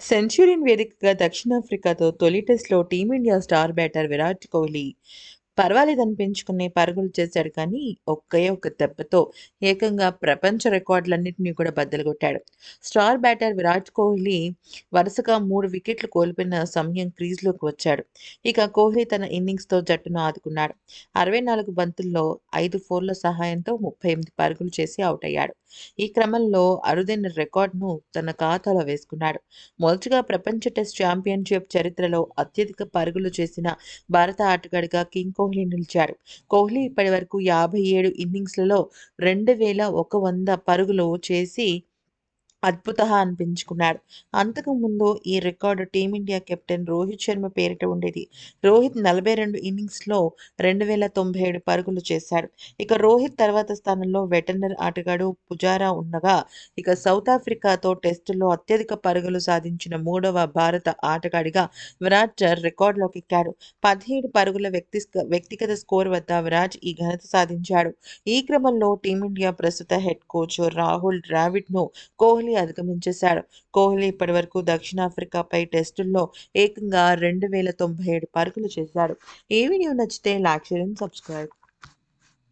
సెంచురీన్ వేదికగా దక్షిణాఫ్రికాతో తొలి టెస్టులో Team India star batter Virat Kohli పర్వాలేదనిపించుకునే పరుగులు చేశాడు కానీ ఒకే ఒక దెబ్బతో ఏకంగా ప్రపంచ రికార్డులన్నింటినీ కూడా బద్దలుగొట్టాడు. స్టార్ బ్యాటర్ విరాట్ కోహ్లీ వరుసగా మూడు వికెట్లు కోల్పోయిన సమయం క్రీజ్లోకి వచ్చాడు. ఇక కోహ్లీ తన ఇన్నింగ్స్తో జట్టును ఆదుకున్నాడు. అరవై నాలుగు బంతుల్లో ఐదు ఫోర్ల సహాయంతో ముప్పై ఎనిమిది పరుగులు చేసి అవుట్ అయ్యాడు. ఈ క్రమంలో అరుదైన రికార్డును తన ఖాతాలో వేసుకున్నాడు. మొదటగా ప్రపంచ టెస్ట్ ఛాంపియన్షిప్ చరిత్రలో అత్యధిక పరుగులు చేసిన భారత ఆటగాడిగా కింగ్ కోహ్లీ నిలిచాడు కోహ్లీ ఇప్పటివరకు యాభై ఏడు ఇన్నింగ్స్లలో రెండు వేల ఒక వంద పరుగులు చేసి అద్భుత అనిపించుకున్నాడు. అంతకుముందు ఈ record Team India captain Rohit Sharma పేరిట ఉండేది. రోహిత్ నలభై రెండు ఇన్నింగ్స్లో రెండు వేల తొంభై ఏడు పరుగులు చేశాడు. ఇక రోహిత్ తర్వాత స్థానంలో వెటర్నర్ ఆటగాడు పుజారా ఉండగా ఇక సౌత్ ఆఫ్రికాతో టెస్టులో అత్యధిక పరుగులు సాధించిన మూడవ భారత ఆటగాడిగా విరాట్ రికార్డులోకి ఎక్కాడు. పదిహేడు పరుగుల వ్యక్తి వ్యక్తిగత స్కోర్ వద్ద విరాట్ ఈ ఘనత సాధించాడు. ఈ క్రమంలో టీమిండియా ప్రస్తుత హెడ్ కోచ్ రాహుల్ ద్రావిడ్ను కోహ్లీ అధిగమించేశాడు కోహ్లీ ఇప్పటివరకు దక్షిణాఫ్రికాపై టెస్టుల్లో ఏకంగా రెండు వేల తొంభై ఏడు పరుగులు చేశాడు. ఈ వీడియో నచ్చితే లైక్ చేయండి సబ్స్క్రైబ్